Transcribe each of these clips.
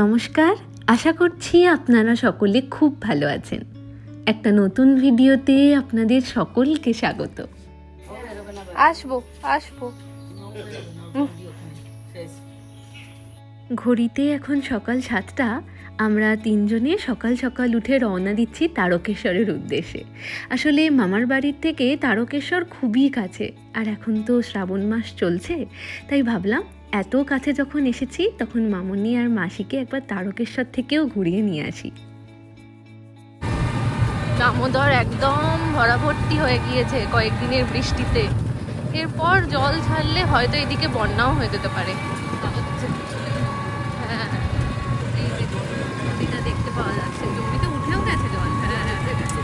নমস্কার আশা করছি আপনারা সকলে খুব ভালো আছেন। একটা নতুন ভিডিওতে আপনাদের সকলকে স্বাগত। আসব আসব। ঘড়িতে এখন সকাল সাতটা আমরা তিনজনে সকাল সকাল উঠে রওনা দিচ্ছি তারকেশ্বরের উদ্দেশ্যে। আসলে মামার বাড়ির থেকে তারকেশ্বর খুবই কাছে আর এখন তো শ্রাবণ মাস চলছে তাই ভাবলাম এত কাছে যখন এসেছি, তখন মামনি আর মাসিকে একবার তারকেশ্বর থেকেও ঘুরিয়ে নিয়ে আসি। দামোদর একদম ভরাভর্তি হয়ে গিয়েছে কয়েকদিনের বৃষ্টিতে। এরপর জল ছাড়লে হয়তো এদিকে বন্যাও হয়ে যেতে পারে হ্যাঁ, এই যে নদীটা দেখতে পাওয়া যাচ্ছে জমিতে উঠেও গেছে জল হ্যাঁ উঠে গেছে।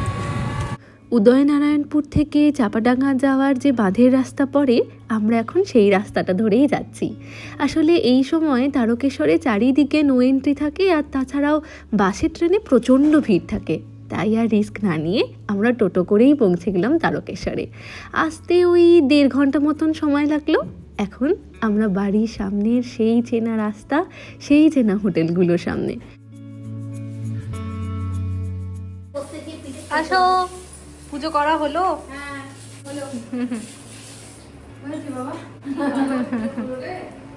উদয়নারায়ণপুর থেকে চাপাডাঙ্গা যাওয়ার যে বাঁধের রাস্তা পড়ে, আমরা এখন সেই রাস্তাটা ধরেই যাচ্ছি। আসলে এই সময় তারকেশ্বরে চারিদিকে নো এন্ট্রি থাকে আর তাছাড়াও বাসের ট্রেনে প্রচণ্ড ভিড় থাকে। তাই আর রিস্ক না নিয়ে আমরা টোটো করেই পৌঁছে গেলাম তারকেশ্বরে। আসতে ওই দেড় ঘণ্টা মতন সময় লাগল। এখন আমরা বাড়ির সামনের সেই চেনা রাস্তা, সেই চেনা হোটেলগুলোর সামনে। আসো। পুজো করা হলো?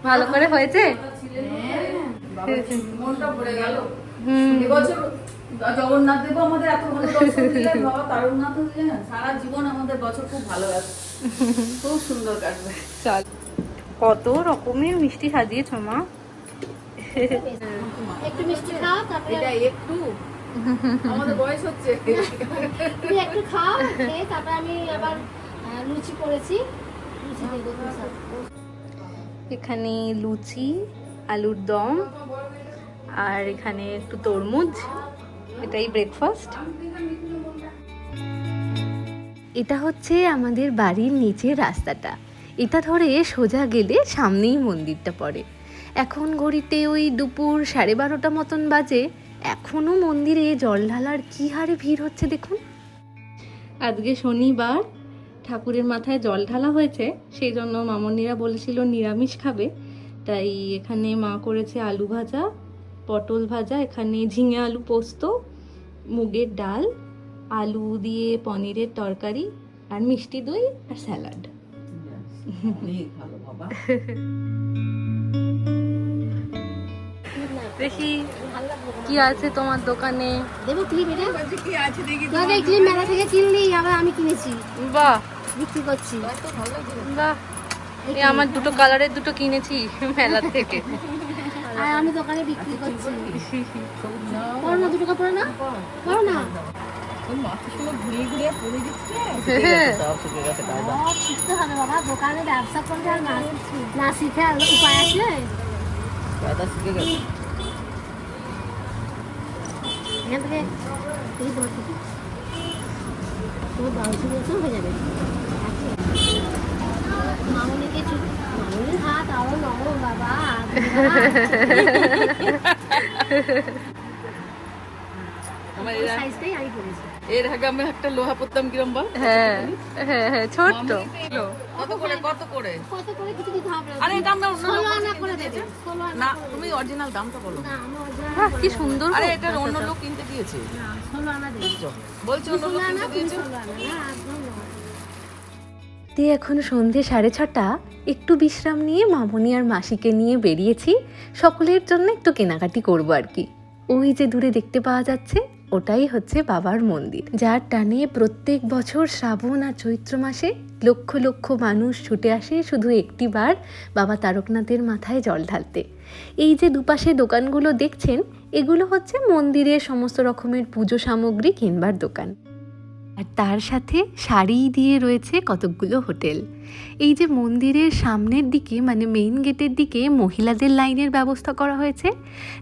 ভালো করে হয়েছে? এবছর জগন্নাথ দেব আমাদের এত ভালো দর্শন দিলেন বাবা দিলেন সারা জীবন আমাদের বছর খুব ভালো আছে খুব সুন্দর কাটবে। চল। কত রকমের মিষ্টি সাজিয়েছো মা। একটু মিষ্টি খাও তারপরে এটা একটু। আমাদের বয়স হচ্ছে। তুমি একটু খাও খেয়ে তারপরে আমি আবার লুচি করেছি। লুচি। এখানে লুচি আলুর দম আর এখানে একটু তরমুজ এটাই ব্রেকফাস্ট এটা হচ্ছে আমাদের বাড়ির নিচের রাস্তাটা। এটা ধরে সোজা গেলে সামনেই মন্দিরটা পড়ে। এখন ঘড়িতে ওই দুপুর সাড়ে বারোটা মতন বাজে। এখনও মন্দিরে জল ঢালার কী হারে ভিড় হচ্ছে দেখুন? আজকে শনিবার ঠাকুরের মাথায় জল ঢালা হয়েছে সেই জন্য মামনিরা বলেছিল নিরামিষ খাবে। তাই এখানে মা করেছে আলু ভাজা পটল ভাজা এখানে ঝিঙে আলু পোস্ত মুগের ডাল আলু দিয়ে পনিরের তরকারি আর মিষ্টি দই আর স্যালাড। ভালো বাবা। দেখি কি আছে তোমার দোকানে। দেবো ক্লিপ এটা? কি আছে দেখি তোমাকে এই ক্লিপ মেলা থেকে কিনলি আবার আমি কিনেছি। বাহ। বিক্রি করছি। বাহ। এই আমার দুটো কালারের দুটো কিনেছি মেলা থেকে। আর আমি দোকানে বিক্রি করছি। পড়ো না দুটো কাপড় না। পড়ো না শিখতে হবে বাবা দোকানে ব্যবসা করতে আর না না শিখে আর উপায় আছে। শিখে গেছে। এখান থেকে এই তোমার থেকে তোমার বাউন্সি বলছেও হয়ে যাবে। মামনিকে মামনির হাত আরও নরম বাবা। আমার সাইজটাই আমি করেছি। এর আগে আমি একটা লোহা পড়তাম কিরম বল? হ্যাঁ হ্যাঁ হ্যাঁ ছোট্ট। কত করে কত করে? কত করে কিছু হবে আরে দাম ষোলো আনা করে দেবে না তুমি অরিজিনাল দামটা বলো। না আমি বাহ, কি সুন্দর আরে এটা অন্য লোক কিনতে দিয়েছে। না, ষোলো আনা দেবে বলছে অন্য লোক কিনতে দিয়েছে। ষোলো আনা। না এখন সন্ধে সাড়ে ছটা। একটু বিশ্রাম নিয়ে মামনি আর মাসিকে নিয়ে বেরিয়েছি। সকলের জন্য একটু কেনাকাটি করব আর কি। ওই যে দূরে দেখতে পাওয়া যাচ্ছে ওটাই হচ্ছে বাবার মন্দির, যার টানে প্রত্যেক বছর শ্রাবণ আর চৈত্র মাসে লক্ষ লক্ষ মানুষ ছুটে আসে শুধু একটি বার বাবা তারকনাথের মাথায় জল ঢালতে। এই যে দুপাশে দোকানগুলো দেখছেন, এগুলো হচ্ছে মন্দিরের সমস্ত রকমের পুজো সামগ্রী কিনবার দোকান। আর তার সাথে শাড়ি দিয়ে রয়েছে কতকগুলো হোটেল। এই যে মন্দিরের সামনের দিকে মানে মেইন গেটের দিকে মহিলাদের লাইনের ব্যবস্থা করা হয়েছে,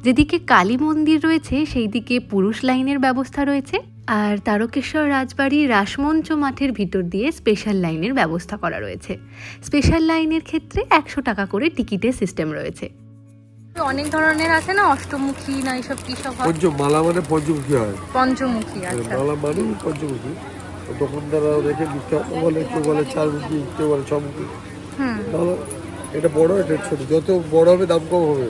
যেদিকে কালী মন্দির রয়েছে সেই দিকে পুরুষ লাইনের ব্যবস্থা রয়েছে, আর তারকেশ্বর রাজবাড়ির রাসমঞ্চ মাঠের ভিতর দিয়ে স্পেশাল লাইনের ব্যবস্থা করা রয়েছে। স্পেশাল লাইনের ক্ষেত্রে একশো টাকা করে টিকিটের সিস্টেম রয়েছে। অনেক ধরনের আছে না? অষ্টমুখী না এইসব কি সব পঞ্চম মালা মানে পঞ্চমুখী হয়। পঞ্চমুখী আচ্ছা। মালা মানে পঞ্চমুখী। দোকানদাররা দেখে বিখ্যাত বলে কেউ বলে চারমুখী কেউ বলে ছমুখী। হুম। এটা বড় এটা ছোট। যত বড় হবে দাম কম হবে।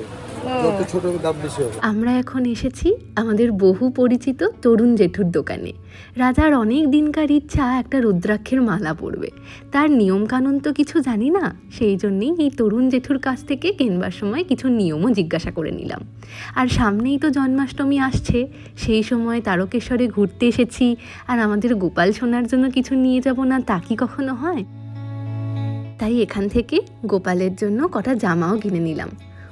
আমরা এখন এসেছি আমাদের বহু পরিচিত তরুণ জেঠুর দোকানে। রাজার অনেক দিনকার ইচ্ছা একটা রুদ্রাক্ষের মালা পরবে। তার নিয়মকানুন তো কিছু জানি না সেই জন্যেই এই তরুণ জেঠুর কাছ থেকে কেনবার সময় কিছু নিয়মও জিজ্ঞাসা করে নিলাম। আর সামনেই তো জন্মাষ্টমী আসছে সেই সময় তারকেশ্বরে ঘুরতে এসেছি আর আমাদের গোপাল সোনার জন্য কিছু নিয়ে যাব না তা কি কখনো হয়? তাই এখান থেকে গোপালের জন্য কটা জামাও কিনে নিলাম।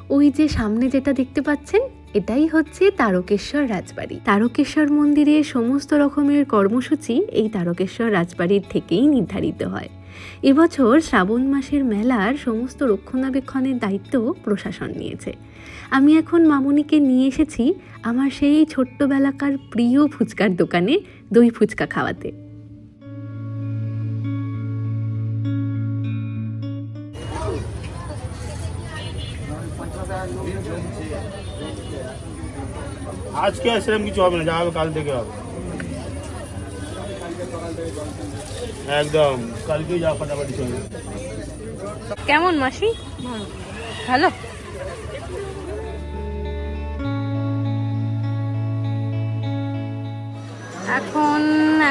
ওই যে সামনে যেটা দেখতে পাচ্ছেন, এটাই হচ্ছে তারকেশ্বর রাজবাড়ি। তারকেশ্বর মন্দিরে সমস্ত রকমের কর্মসূচি এই তারকেশ্বর রাজবাড়ির থেকেই নির্ধারিত হয়। এবছর শ্রাবণ মাসের মেলার সমস্ত রক্ষণাবেক্ষণের দায়িত্ব প্রশাসন নিয়েছে। আমি এখন মামুনিকে নিয়ে এসেছি আমার সেই ছোট্টবেলাকার প্রিয় ফুচকার দোকানে দই ফুচকা খাওয়াতে। আজকে আর সেরকম কিছু হবে না যা হবে কাল থেকে হবে। একদম কালকেই যা ফাটাফাটি চলবে কেমন মাসি? ভালো? এখন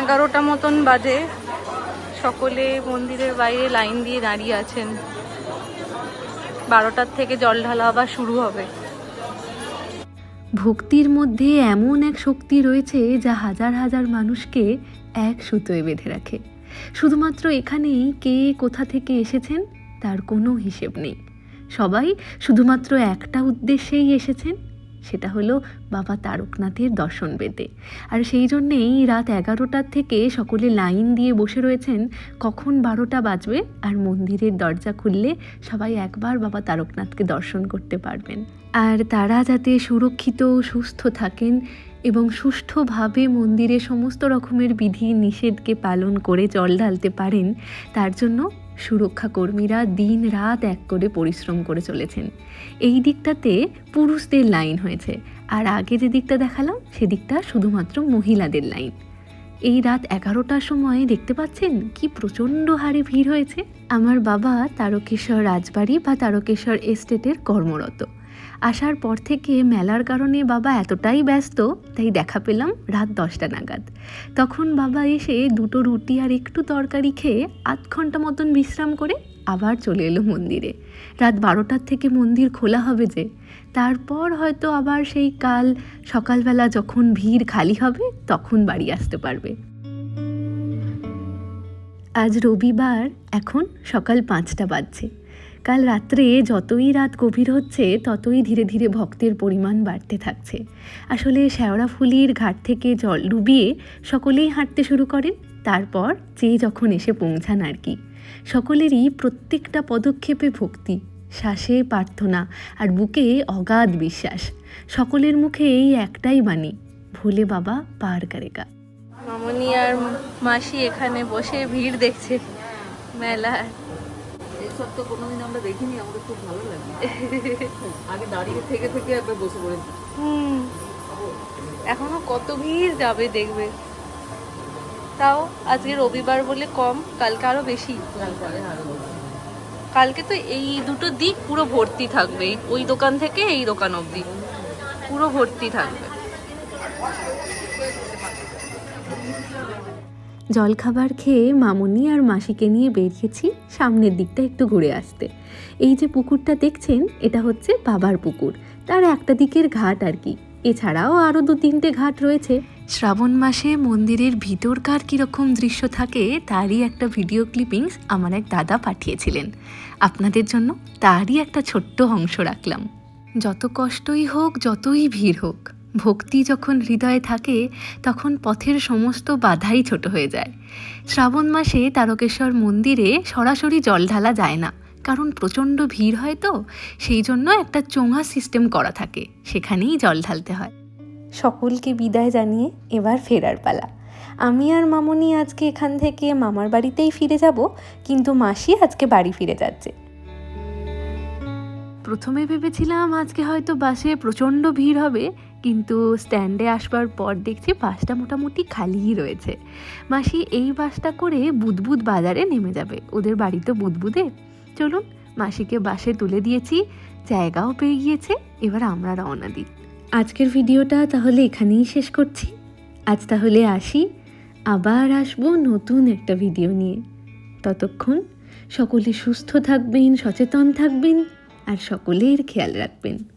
এগারোটা মতন বাজে। সকলে মন্দিরের বাইরে লাইন দিয়ে দাঁড়িয়ে আছেন। বারোটার থেকে জল ঢালা আবার শুরু হবে। ভক্তির মধ্যে এমন এক শক্তি রয়েছে যা হাজার হাজার মানুষকে এক সুতোয় বেঁধে রাখে। শুধুমাত্র এখানেই কে কোথা থেকে এসেছেন তার কোনো হিসেব নেই। সবাই শুধুমাত্র একটা উদ্দেশ্যেই এসেছেন সেটা হলো বাবা তারকনাথের দর্শন পেতে আর সেই জন্যেই রাত এগারোটার থেকে সকলে লাইন দিয়ে বসে রয়েছেন, কখন বারোটা বাজবে আর মন্দিরের দরজা খুললে সবাই একবার বাবা তারকনাথকে দর্শন করতে পারবেন। আর তারা যাতে সুরক্ষিত, সুস্থ থাকেন এবং সুষ্ঠুভাবে মন্দিরে সমস্ত রকমের বিধি নিষেধকে পালন করে জল ঢালতে পারেন, তার জন্য সুরক্ষা কর্মীরা দিন রাত এক করে পরিশ্রম করে চলেছেন। এই দিকটাতে পুরুষদের লাইন হয়েছে। আর আগে যে দিকটা দেখালাম সেদিকটা শুধুমাত্র মহিলাদের লাইন। এই রাত এগারোটার সময় দেখতে পাচ্ছেন কি প্রচণ্ড হারে ভিড় হয়েছে। আমার বাবা তারকেশ্বর রাজবাড়ি বা তারকেশ্বর এস্টেটের কর্মরত। আসার পর থেকে মেলার কারণে বাবা এতটাই ব্যস্ত, তাই দেখা পেলাম রাত দশটা নাগাদ। তখন বাবা এসে দুটো রুটি আর একটু তরকারি খেয়ে আধ ঘণ্টা মতন বিশ্রাম করে আবার চলে এলো মন্দিরে। রাত বারোটার থেকে মন্দির খোলা হবে যে, তারপর হয়তো আবার সেই কাল সকালবেলা যখন ভিড় খালি হবে তখন বাড়ি আসতে পারবে। আজ রবিবার, এখন সকাল পাঁচটা বাজছে। কাল রাত্রে যতই রাত গভীর হচ্ছে, ততই ধীরে ধীরে ভক্তের পরিমাণ বাড়তে থাকছে। আসলে শেওড়াফুলির ঘাট থেকে জল ডুবিয়ে সকলেই হাঁটতে শুরু করেন, তারপর যে যখন এসে পৌঁছান আর কি। সকলেরই প্রত্যেকটা পদক্ষেপে ভক্তি, শ্বাসে প্রার্থনা আর বুকে অগাধ বিশ্বাস। সকলের মুখে এই একটাই বাণী, ভোলে বাবা পার করেগা। মামনি আর মাসি এখানে বসে ভিড় দেখছে এইসব তো কোনোদিন আমরা দেখিনি, আমাদের খুব ভালো লাগে। আগে দাঁড়িয়ে থেকে থেকে একবার বসে পড়েছি। এখনও কত ভিড় যাবে দেখবে। তাও আজকে রবিবার বলে কম, কালকে আরও বেশি। কালকে তো এই দুটো দিক পুরো ভর্তি থাকবে ওই দোকান থেকে এই দোকান অবধি। পুরো ভর্তি থাকবে। জলখাবার খেয়ে মামুনি আর মাসিকে নিয়ে বেরিয়েছি সামনের দিকটা একটু ঘুরে আসতে। এই যে পুকুরটা দেখছেন, এটা হচ্ছে বাবার পুকুর। তার একটা দিকের ঘাট আর কি। এছাড়াও আরও দু তিনটে ঘাট রয়েছে। শ্রাবণ মাসে মন্দিরের ভিতরকার কীরকম দৃশ্য থাকে, তারই একটা ভিডিও ক্লিপিংস আমার এক দাদা পাঠিয়েছিলেন। আপনাদের জন্য তারই একটা ছোট্ট অংশ রাখলাম। যত কষ্টই হোক, যতই ভিড় হোক ভক্তি যখন হৃদয়ে থাকে তখন পথের সমস্ত বাধাই ছোট হয়ে যায়। শ্রাবণ মাসে তারকেশ্বর মন্দিরে সরাসরি জল ঢালা যায় না কারণ প্রচণ্ড ভিড় হয় তো সেই জন্য একটা চোঙা সিস্টেম করা থাকে সেখানেই জল ঢালতে হয়। সকলকে বিদায় জানিয়ে এবার ফেরার পালা। আমি আর মামনি আজকে এখান থেকে মামার বাড়িতেই ফিরে যাব কিন্তু মাসি আজকে বাড়ি ফিরে যাচ্ছে। প্রথমে ভেবেছিলাম আজকে হয়তো বাসে প্রচণ্ড ভিড় হবে কিন্তু স্ট্যান্ডে আসবার পর দেখছি বাসটা মোটামুটি খালিই রয়েছে। মাসি এই বাসটা করে বুদবুদ বাজারে নেমে যাবে। ওদের বাড়ি তো বুদবুদে। চলুন, মাসিকে বাসে তুলে দিয়েছি। জায়গাও পেয়ে গিয়েছে। এবার আমরা রওনা দিই। আজকের ভিডিওটা তাহলে এখানেই শেষ করছি। আজ তাহলে আসি। আবার আসব নতুন একটা ভিডিও নিয়ে। ততক্ষণ সকলে সুস্থ থাকবেন, সচেতন থাকবেন, আর সকলের খেয়াল রাখবেন।